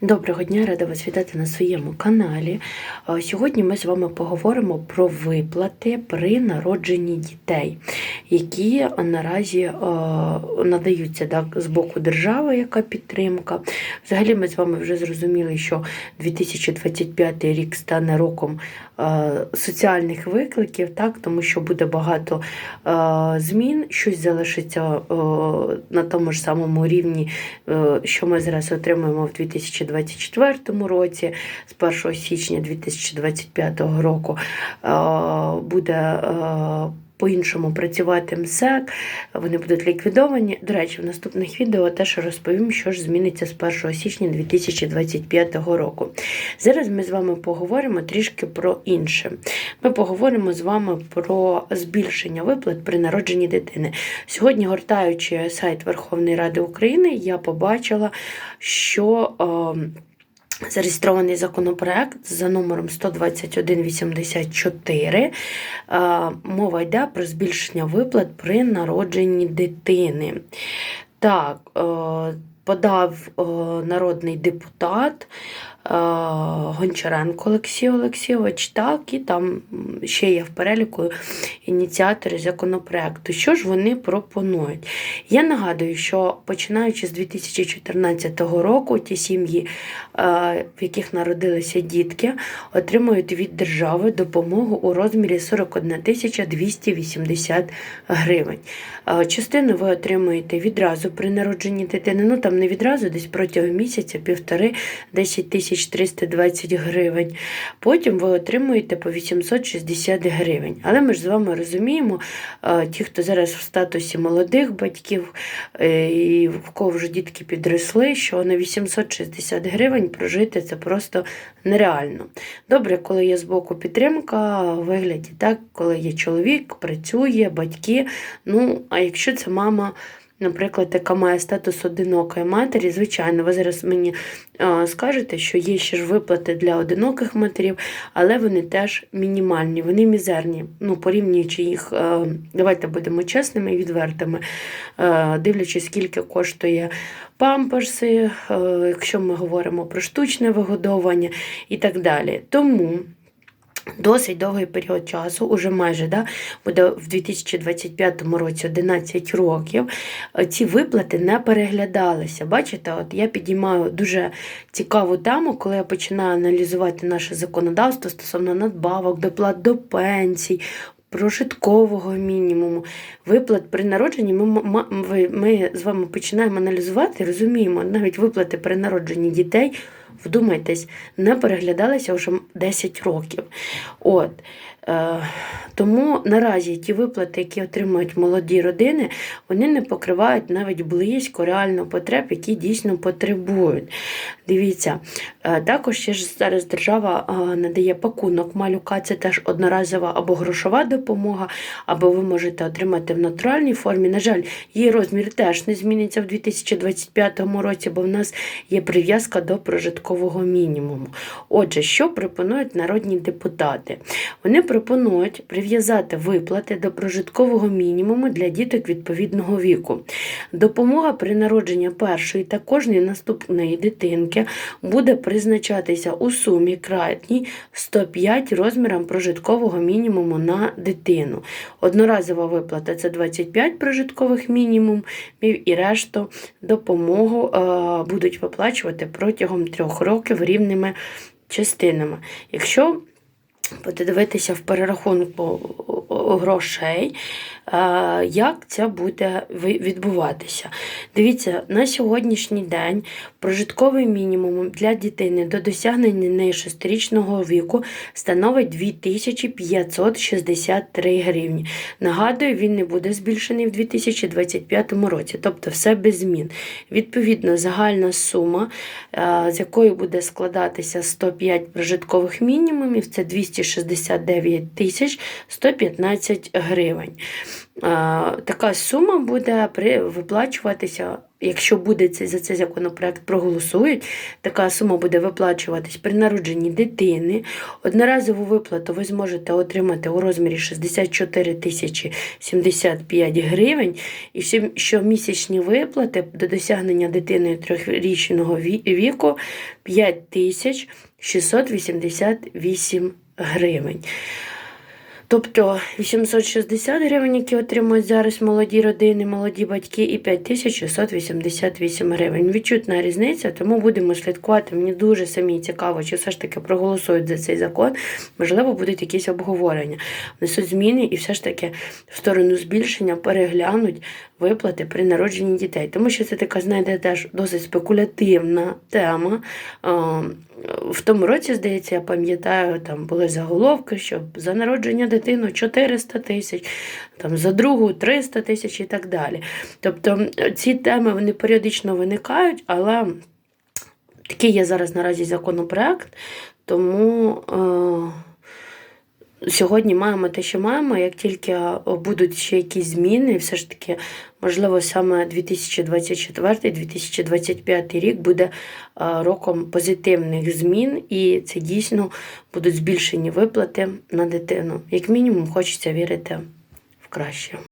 Доброго дня, рада вас вітати на своєму каналі. Е, Сьогодні ми з вами поговоримо про виплати при народженні дітей, які наразі е, надаються так, з боку держави, яка підтримка. Взагалі, ми з вами вже зрозуміли, що 2025 рік стане роком е, соціальних викликів, так, тому що буде багато змін, щось залишиться на тому ж самому рівні, що ми зараз отримуємо в 2024 році, з 1 січня 2025 року е, буде е, по-іншому працювати МСЕК, вони будуть ліквідовані. До речі, в наступних відео теж розповім, що ж зміниться з 1 січня 2025 року. Зараз ми з вами поговоримо трішки про інше. Ми поговоримо з вами про збільшення виплат при народженні дитини. Сьогодні, гортаючи сайт Верховної Ради України, я побачила, що. Зареєстрований законопроект за номером 12184. Е, Мова йде про збільшення виплат при народженні дитини. Так, е, подав е, народний депутат Гончаренко Олексій Олексійович, так, і там ще є в переліку ініціатори законопроекту. Що ж вони пропонують? Я нагадую, що починаючи з 2014 року ті сім'ї, е, в яких народилися дітки, отримують від держави допомогу у розмірі 41 тисяча 280 гривень. Е, Частину ви отримуєте відразу при народженні дитини, ну там не відразу, десь протягом місяця, півтори, 10 тисяч 320 гривень. Потім ви отримуєте по 860 гривень. Але ми ж з вами розуміємо, е, ті, хто зараз в статусі молодих батьків е, і в кого вже дітки підросли, що на 860 гривень прожити це просто нереально. Добре, коли є збоку підтримка в вигляді, так, коли є чоловік, працює, батьки. Ну, а якщо це мама. Наприклад, яка має статус одинокої матері, звичайно, ви зараз мені е, скажете, що є ще ж виплати для одиноких матерів, але вони теж мінімальні, вони мізерні. Ну, порівнюючи їх, е, давайте будемо чесними і відвертими, е, дивлячись, скільки коштує памперси, якщо ми говоримо про штучне вигодовування і так далі. Тому. Досить довгий період часу, уже майже да, буде в 2025 році 11 років. Ці виплати не переглядалися. Бачите, от я підіймаю дуже цікаву тему, коли я починаю аналізувати наше законодавство стосовно надбавок, доплат до пенсій. Прожиткового мінімуму, виплат при народженні. Ми, ми з вами починаємо аналізувати, розуміємо, навіть виплати при народженні дітей вдумайтесь, не переглядалися вже 10 років. От. Е, тому наразі ті виплати, які отримують молоді родини, вони не покривають навіть близько реально потреб, які дійсно потребують. Дивіться, е, також ще ж зараз держава е, надає пакунок малюка, це теж одноразова або грошова допомога, або ви можете отримати в натуральній формі. На жаль, її розмір теж не зміниться в 2025 році, бо в нас є прив'язка до прожиткового мінімуму. Отже, що пропонують народні депутати? Вони пропонують прив'язати виплати до прожиткового мінімуму для діток відповідного віку. Допомога при народженні першої та кожної наступної дитинки буде призначатися у сумі кратній 105 розмірам прожиткового мінімуму на дитину. Одноразова виплата це 25 прожиткових мінімумів і решту допомогу е, будуть виплачувати протягом трьох років рівними частинами. Якщо подивитися в перерахунку грошей, як це буде відбуватися. Дивіться, на сьогоднішній день прожитковий мінімум для дитини до досягнення неї 6-річного віку становить 2563 гривні. Нагадую, він не буде збільшений в 2025 році, тобто все без змін. Відповідно, загальна сума, з якої буде складатися 105 прожиткових мінімумів, це 269 тисяч 115 гривень. Така сума буде виплачуватися якщо буде за цей законопроект проголосують, така сума буде виплачуватись при народженні дитини. Одноразову виплату ви зможете отримати у розмірі 64 тисячі 75 гривень. І щомісячні виплати до досягнення дитиною трьохрічного віку 5 тисяч 688 гривень гривень. Тобто 860 гривень, які отримують зараз молоді родини, молоді батьки, і 5688 гривень. Відчутна різниця, тому будемо слідкувати. Мені дуже самі цікаво, чи все ж таки проголосують за цей закон. Можливо, будуть якісь обговорення. Внесуть зміни і все ж таки в сторону збільшення переглянуть виплати при народженні дітей. Тому що це така, знаєте, теж досить спекулятивна тема. В тому році, здається, я пам'ятаю, там були заголовки, що за народження дитину 400 тисяч, там за другу 300 тисяч і так далі. Тобто ці теми вони періодично виникають, але такий є зараз наразі законопроект, тому. Е- Сьогодні маємо те, що маємо. Як тільки будуть ще якісь зміни, все ж таки, можливо, саме 2024-2025 рік буде е, роком позитивних змін, і це дійсно будуть збільшені виплати на дитину. Як мінімум, хочеться вірити в краще.